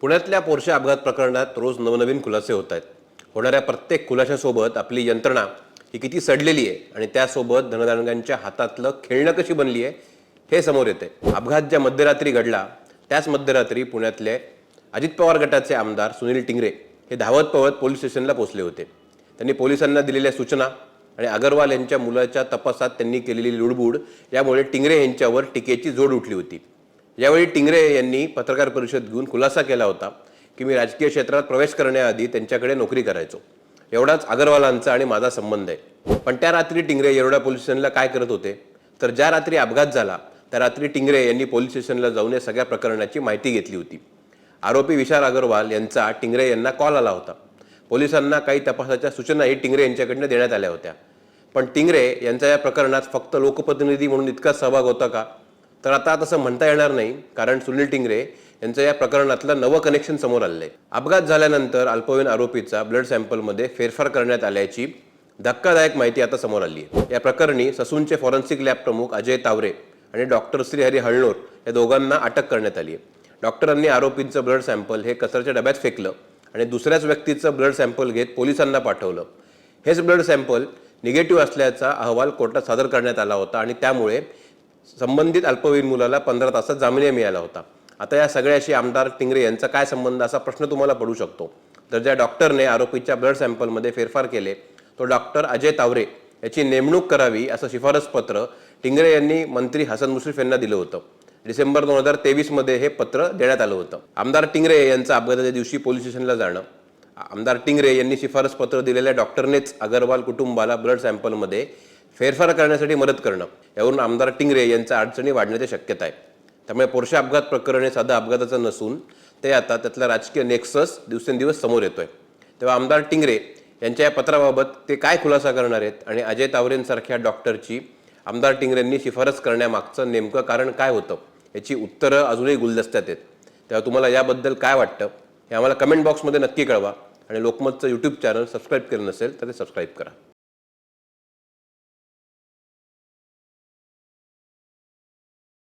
पुण्यातल्या पोरशा अपघात प्रकरणात रोज नवनवीन खुलासे होत आहेत. होणाऱ्या प्रत्येक खुलाशासोबत आपली यंत्रणा ही किती सडलेली आहे आणि त्यासोबत धनदानगांच्या हातातलं खेळणं कशी बनली आहे हे समोर येते अपघात ज्या मध्यरात्री घडला त्याच मध्यरात्री पुण्यातले अजित पवार गटाचे आमदार सुनील टिंगरे हे धावत पवत पोलीस स्टेशनला पोहोचले होते. त्यांनी पोलिसांना दिलेल्या सूचना आणि अगरवाल यांच्या मुलाच्या तपासात त्यांनी केलेली लुडबुड यामुळे टिंगरे यांच्यावर टीकेची जोड उठली होती. यावेळी टिंगरे यांनी पत्रकार परिषद घेऊन खुलासा केला होता की मी राजकीय क्षेत्रात प्रवेश करण्याआधी त्यांच्याकडे नोकरी करायचो. एवढाच अगरवालांचा आणि माझा संबंध आहे. पण त्या रात्री टिंगरे येरवडा पोलीस स्टेशनला काय करत होते? तर ज्या रात्री अपघात झाला त्या रात्री टिंगरे यांनी पोलीस स्टेशनला जाऊन या सगळ्या प्रकरणाची माहिती घेतली होती. आरोपी विशाल अगरवाल यांचा टिंगरे यांना कॉल आला होता. पोलिसांना काही तपासाच्या सूचनाही टिंगरे यांच्याकडनं देण्यात आल्या होत्या. पण टिंगरे यांचा या प्रकरणात फक्त लोकप्रतिनिधी म्हणून इतका सहभाग होता का? तर आता तसं म्हणता येणार नाही कारण सुनील टिंगरे यांचं या प्रकरणातलं नवं कनेक्शन समोर आलंय अपघात झाल्यानंतर अल्पवयीन आरोपीचा ब्लड सॅम्पलमध्ये फेरफार करण्यात आल्याची धक्कादायक माहिती आता समोर आली आहे. या प्रकरणी ससूनचे फॉरेन्सिक लॅब प्रमुख अजय तावरे आणि डॉक्टर श्रीहरी हळणोर या दोघांना अटक करण्यात आली आहे. डॉक्टरांनी आरोपींचं ब्लड सॅम्पल हे कचऱ्याच्या डब्यात फेकलं आणि दुसऱ्याच व्यक्तीचं ब्लड सॅम्पल घेत पोलिसांना पाठवलं. हेच ब्लड सॅम्पल निगेटिव्ह असल्याचा अहवाल कोर्टात सादर करण्यात आला होता आणि त्यामुळे संबंधित अल्पवयीन मुलाला पंधरा तासात जामीन मिळाला होता. आता या सगळ्याशी आमदार टिंगरे यांचा काय संबंध असा प्रश्न तुम्हाला पडू शकतो. तर ज्या डॉक्टरने आरोपीच्या ब्लड सॅम्पलमध्ये फेरफार केले तो डॉक्टर अजय तावरे याची नेमणूक करावी असं शिफारस पत्र टिंगरे यांनी मंत्री हसन मुश्रीफ यांना दिलं होतं. डिसेंबर दोन हजार तेवीसमध्ये हे पत्र देण्यात आलं होतं. आमदार टिंगरे यांचं अपघाताच्या दिवशी पोलीस स्टेशनला जाणं. आमदार टिंगरे यांनी शिफारस पत्र दिलेल्या डॉक्टरनेच अगरवाल कुटुंबाला ब्लड सॅम्पलमध्ये फेरफार करण्यासाठी मदत करणं. यावरून आमदार टिंगरे यांच्या अडचणी वाढण्याची शक्यता आहे. त्यामुळे पोरशा अपघात प्रकरण हे साधं अपघाताचं नसून ते आता त्यातला राजकीय नेक्सस दिवसेंदिवस समोर येतोय. तेव्हा आमदार टिंगरे यांच्या या पत्राबाबत ते काय खुलासा करणार आहेत आणि अजय तावरेंसारख्या डॉक्टरची आमदार टिंगरेंनी शिफारस करण्यामागचं नेमकं कारण काय होतं याची उत्तरं अजूनही गुलदस्त्यात आहेत. तेव्हा तुम्हाला याबद्दल काय वाटतं हे आम्हाला कमेंट बॉक्समध्ये नक्की कळवा आणि लोकमतचं यूट्यूब चॅनल सबस्क्राईब केलं नसेल तर ते सबस्क्राईब करा.